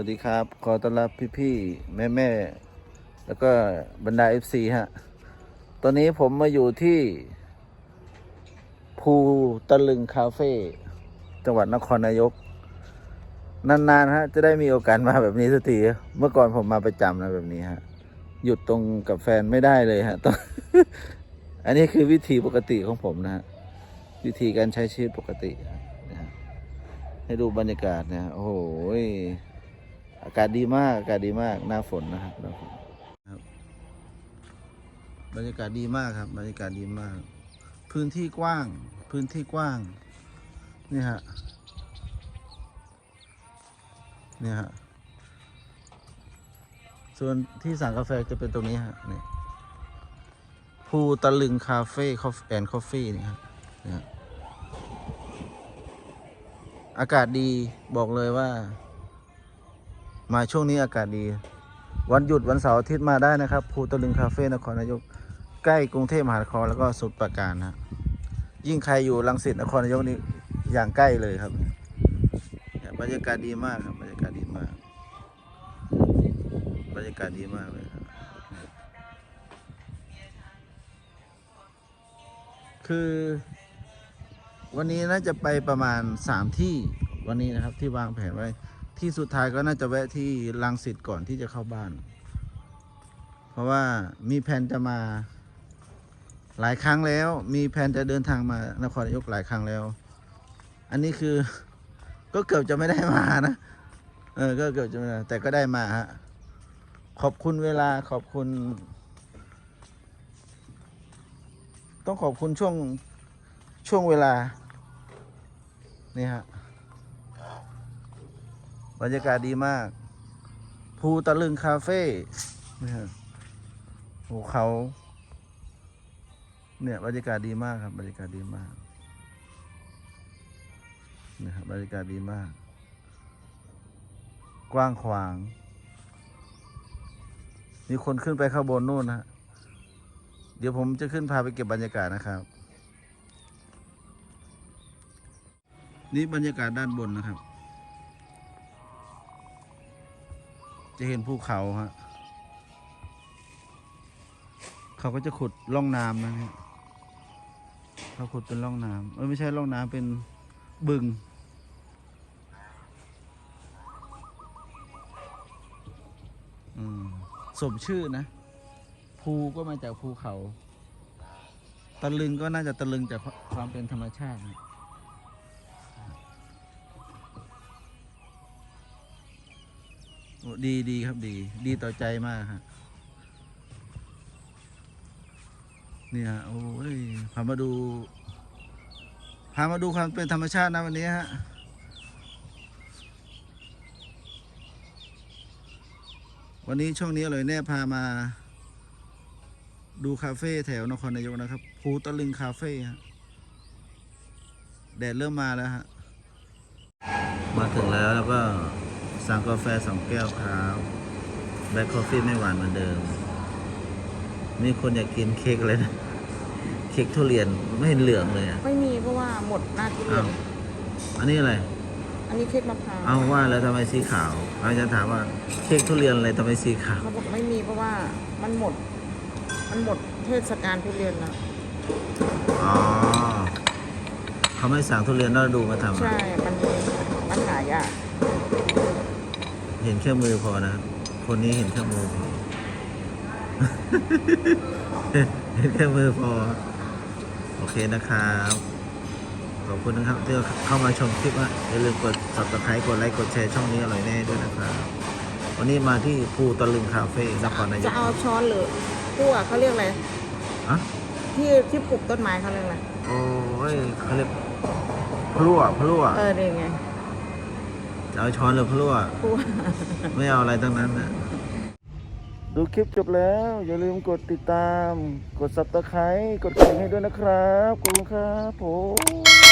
วัสดีครับ ขอต้อนรับพี่ๆแม่ๆแล้วก็บรรดา FC ฮะ ตอนนี้ผมมาอยู่ที่ ภูตะลึงคาเฟ่จังหวัดนครนายก นานๆฮะ จะได้มีโอกาสมาแบบนี้สักที เมื่อก่อนผมมาประจำนะแบบนี้ฮะ หยุดตรงกับแฟนไม่ได้เลยฮะต้องอันนี้คือวิธีปกติของผมนะฮะ วิธีการใช้ชีวิตปกตินะฮะให้ดูบรรยากาศนะฮะโอ้โห อากาศดีมาก อากาศดีมาก หน้าฝนนะครับหน้าฝนครับบรรยากาศดีมากครับบรรยากาศดีมาก พื้นที่กว้าง พื้นที่กว้าง นี่ฮะ นี่ฮะ ส่วนที่สั่งกาแฟจะเป็นตรงนี้ฮะ นี่ภูตะลึงคาเฟ่คอฟแอนคอฟฟี่นี่ฮะนี่ฮะ อากาศดีบอกเลยว่า มาช่วงนี้อากาศดี วันหยุดวันเสาร์อาทิตย์มาได้นะครับภูตะลึงคาเฟ่นครนายก ใกล้กรุงเทพมหานครแล้วก็สมุทรปราการนะยิ่งใครอยู่รังสิตนครนายกนี่อย่างใกล้เลยครับบรรยากาศดีมากครับบรรยากาศดีมาก บรรยากาศดีมากเลยครับคือ วันนี้น่าจะไปประมาณสามที่วันนี้นะครับที่วางแผนไว้ ที่สุดท้ายก็น่าจะแวะที่ลังสิตก่อนที่จะเข้าบ้าน เพราะว่ามีแผนจะมาหลายครั้งแล้ว มีแผนจะเดินทางมานครนายกหลายครั้งแล้ว อันนี้คือก็เกือบจะไม่ได้มานะ เออ ก็เกือบจะไม่ได้แต่ก็ได้มาฮะ ขอบคุณเวลาขอบคุณ ต้องขอบคุณช่วงช่วงเวลา นี่ฮะ บรรยากาศดีมาก ภูตะลึงคาเฟ่นี่ฮะภูเขา เนี่ยบรรยากาศดีมากครับ บรรยากาศดีมากนี่ครับบรรยากาศดีมาก กว้างขวาง มีคนขึ้นไปข้างบนนู่นนะเดี๋ยวผมจะขึ้นพาไปเก็บบรรยากาศนะครับ นี่บรรยากาศด้านบนนะครับ จะเห็นภูเขาฮะเขาก็จะขุดร่องน้ำนะเนี่ยเขาขุดเป็นร่องน้ำเออไม่ใช่ร่องน้ำเป็นบึง อืมสมชื่อนะ ภูก็มาจากภูเขา ตะลึงก็น่าจะตะลึงจากความเป็นธรรมชาตินะ ดีดีครับดี ดีต่อใจมากฮะเนี่ยโอ้ยพามาดู พามาดูความเป็นธรรมชาตินะวันนี้ฮะวันนี้ช่วงนี้อร่อยแน่พามาดูคาเฟ่แถวนครนายกนะครับภูตะลึงคาเฟ่ฮะแดดเริ่มมาแล้วฮะ มาถึงแล้วแล้วก็ สั่งกาแฟสองแก้วครับแบล็คคอฟฟี่ไม่หวานเหมือนเดิม มีคนอยากกินเค้กเลยนะ เค้กทุเรียนไม่เห็นเหลืองเลยอะไม่มีเพราะว่าหมดหน้าที่เรีอ้ายนวอันนี้อะไร อันนี้เค้กมะพร้าวเอาว่าแล้วทำไมสีขาวอาจารย์ถามว่าเค้กทุเรียนอะไรทำไมสีขาว เขาบอกไม่มีเพราะว่ามันหมด มันหมดเทศกาลทุเรียนแล้วอ๋อเขาไม่สั่งทุเรียนแล้วดูมาทำอะใช่มันมันหายาก เห็นแค่มือพอนะคนนี้เห็นแค่มือพอเห็นแค่มือพอ โอเคนะครับ ขอบคุณนะครับที่เข้ามาชมคลิปว่าอย่าลืมกด subscribe กดไลค์กดแชร์ช่องนี้อร่อยแน่ด้วยนะครับ วันนี้มาที่ภูตะลึงคาเฟ่นครนายจะกเอาช้อนหรือพวกเขาเรียกอะไรอะที่ที่ปลูกต้นไม้เขาเรียกอะไรโอ้ยเขาเรียกพลั่วพลั่วเออนี่ไงจะ เอาช้อนหรือพลั่วพวกไม่เอาอะไรทั้งนั้นนะดูคลิปจบแล้ว อย่าลืมกดติดตาม กด subscribe กดกระดิ่งให้ด้วยนะครับขอบคุณครับผม